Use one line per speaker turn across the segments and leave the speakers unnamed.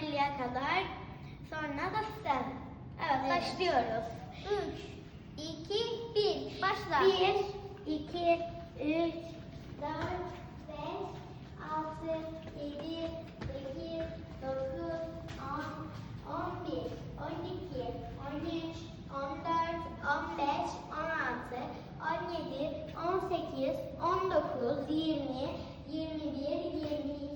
50'ye kadar. Sonra da sen. Evet, evet. başlıyoruz. 3, 2, 1. Başla.
1, 2, 3, 4, 5, 6, 7, 8, 9, 10, 11, 12, 13, 14, 15, 16, 17, 18, 19, 20, 21, 22,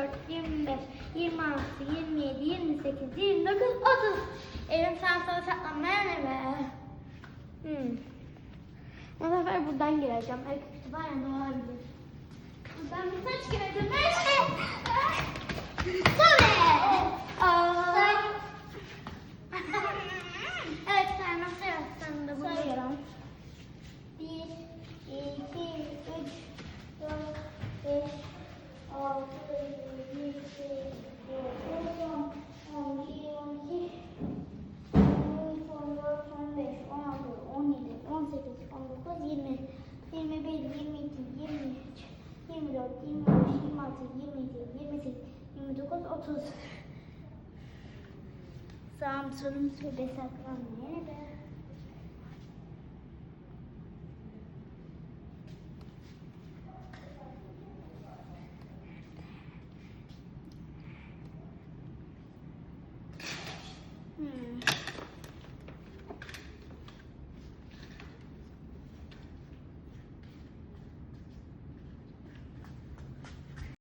24, 25, 26, 27, 28, 29, 30. Evim sen sana saklanmaya ne be? Hmm. Bu sefer buradan gireceğim. Belki kütüphane olabilir. 30. Samsun'un türbe saklanma yeri. Hmm.